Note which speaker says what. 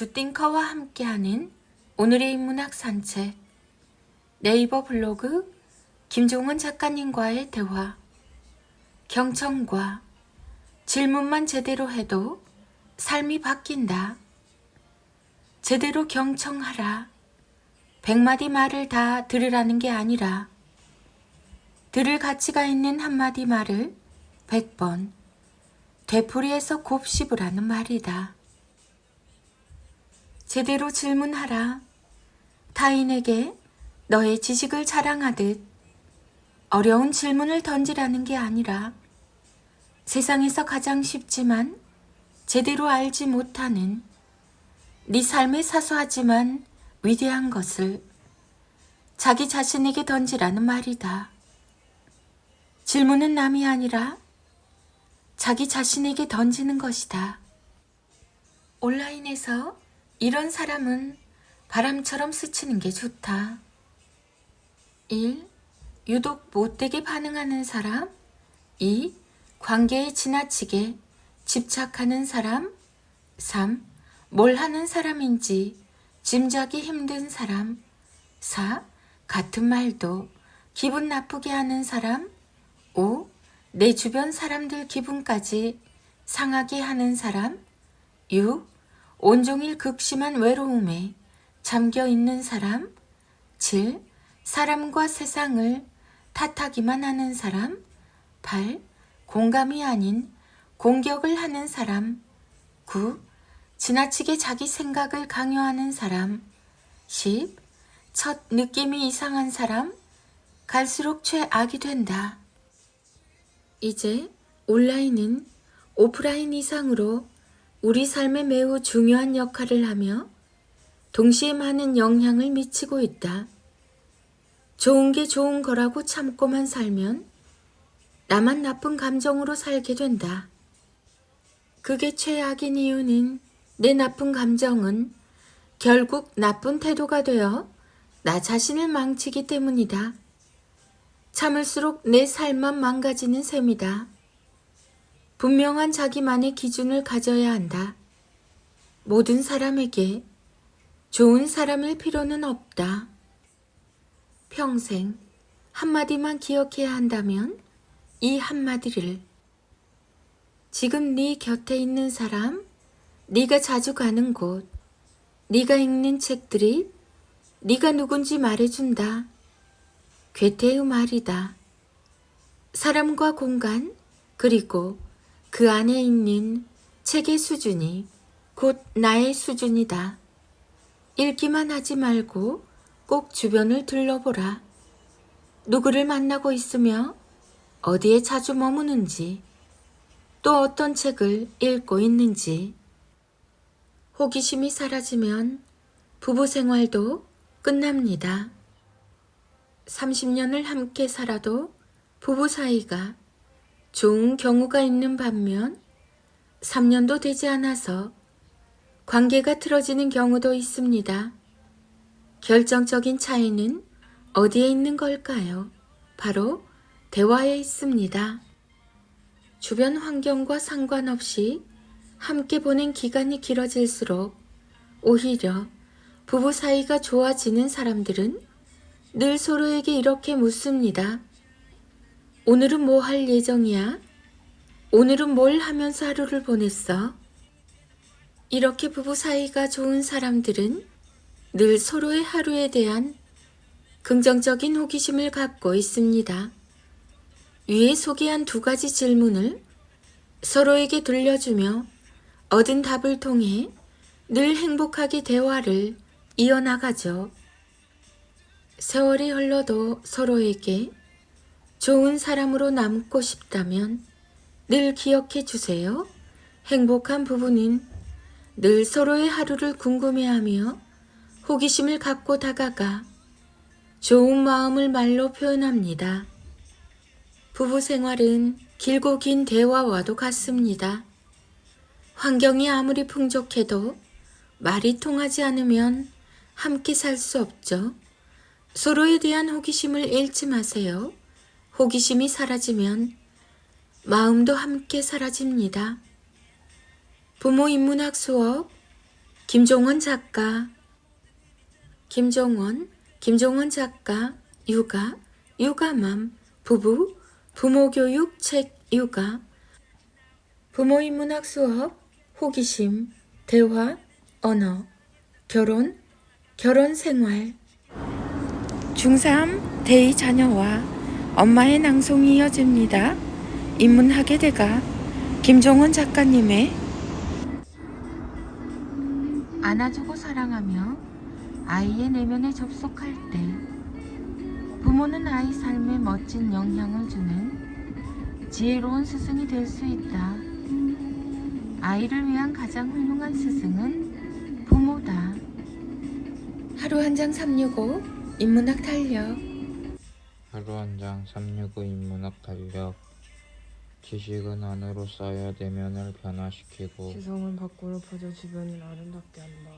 Speaker 1: 주띵커와 함께하는 오늘의 인문학 산책 네이버 블로그 김종은 작가님과의 대화 경청과 질문만 제대로 해도 삶이 바뀐다. 제대로 경청하라. 백마디 말을 다 들으라는 게 아니라 들을 가치가 있는 한마디 말을 백번 되풀이해서 곱씹으라는 말이다. 제대로 질문하라. 타인에게 너의 지식을 자랑하듯 어려운 질문을 던지라는 게 아니라 세상에서 가장 쉽지만 제대로 알지 못하는 네 삶의 사소하지만 위대한 것을 자기 자신에게 던지라는 말이다. 질문은 남이 아니라 자기 자신에게 던지는 것이다. 온라인에서 이런 사람은 바람처럼 스치는 게 좋다. 1. 유독 못되게 반응하는 사람. 2. 관계에 지나치게 집착하는 사람. 3. 뭘 하는 사람인지 짐작이 힘든 사람. 4. 같은 말도 기분 나쁘게 하는 사람. 5. 내 주변 사람들 기분까지 상하게 하는 사람. 6. 온종일 극심한 외로움에 잠겨 있는 사람. 7. 사람과 세상을 탓하기만 하는 사람. 8. 공감이 아닌 공격을 하는 사람. 9. 지나치게 자기 생각을 강요하는 사람. 10. 첫 느낌이 이상한 사람. 갈수록 최악이 된다. 이제 온라인은 오프라인 이상으로 우리 삶에 매우 중요한 역할을 하며 동시에 많은 영향을 미치고 있다. 좋은 게 좋은 거라고 참고만 살면 나만 나쁜 감정으로 살게 된다. 그게 최악인 이유는 내 나쁜 감정은 결국 나쁜 태도가 되어 나 자신을 망치기 때문이다. 참을수록 내 삶만 망가지는 셈이다. 분명한 자기만의 기준을 가져야 한다. 모든 사람에게 좋은 사람일 필요는 없다. 평생 한마디만 기억해야 한다면 이 한마디를 지금 네 곁에 있는 사람, 네가 자주 가는 곳, 네가 읽는 책들이 네가 누군지 말해준다. 괴테의 말이다. 사람과 공간, 그리고 그 안에 있는 책의 수준이 곧 나의 수준이다. 읽기만 하지 말고 꼭 주변을 둘러보라. 누구를 만나고 있으며 어디에 자주 머무는지, 또 어떤 책을 읽고 있는지. 호기심이 사라지면 부부 생활도 끝납니다. 30년을 함께 살아도 부부 사이가 좋은 경우가 있는 반면 3년도 되지 않아서 관계가 틀어지는 경우도 있습니다. 결정적인 차이는 어디에 있는 걸까요? 바로 대화에 있습니다. 주변 환경과 상관없이 함께 보낸 기간이 길어질수록 오히려 부부 사이가 좋아지는 사람들은 늘 서로에게 이렇게 묻습니다. 오늘은 뭐 할 예정이야? 오늘은 뭘 하면서 하루를 보냈어? 이렇게 부부 사이가 좋은 사람들은 늘 서로의 하루에 대한 긍정적인 호기심을 갖고 있습니다. 위에 소개한 두 가지 질문을 서로에게 들려주며 얻은 답을 통해 늘 행복하게 대화를 이어나가죠. 세월이 흘러도 서로에게 좋은 사람으로 남고 싶다면 늘 기억해 주세요. 행복한 부부는 늘 서로의 하루를 궁금해하며 호기심을 갖고 다가가 좋은 마음을 말로 표현합니다. 부부 생활은 길고 긴 대화와도 같습니다. 환경이 아무리 풍족해도 말이 통하지 않으면 함께 살 수 없죠. 서로에 대한 호기심을 잃지 마세요. 호기심이 사라지면 마음도 함께 사라집니다. 부모 인문학 수업 김종원 작가, 김종원, 김종원 작가, 육아, 육아맘, 부부, 부모 교육 책 육아, 부모 인문학 수업, 호기심, 대화, 언어, 결혼, 결혼 생활. 중3 대의 자녀와 엄마의 낭송이 이어집니다. 인문학의 대가 김종원 작가님의 안아주고 사랑하며 아이의 내면에 접속할 때 부모는 아이 삶에 멋진 영향을 주는 지혜로운 스승이 될 수 있다. 아이를 위한 가장 훌륭한 스승은 부모다. 하루 한 장 365 인문학 달력
Speaker 2: 하루 한 장 365 인문학 달력 지식은 안으로 쌓여 내면을 변화시키고
Speaker 3: 지성은 밖으로 퍼져 주변을 아름답게 한다.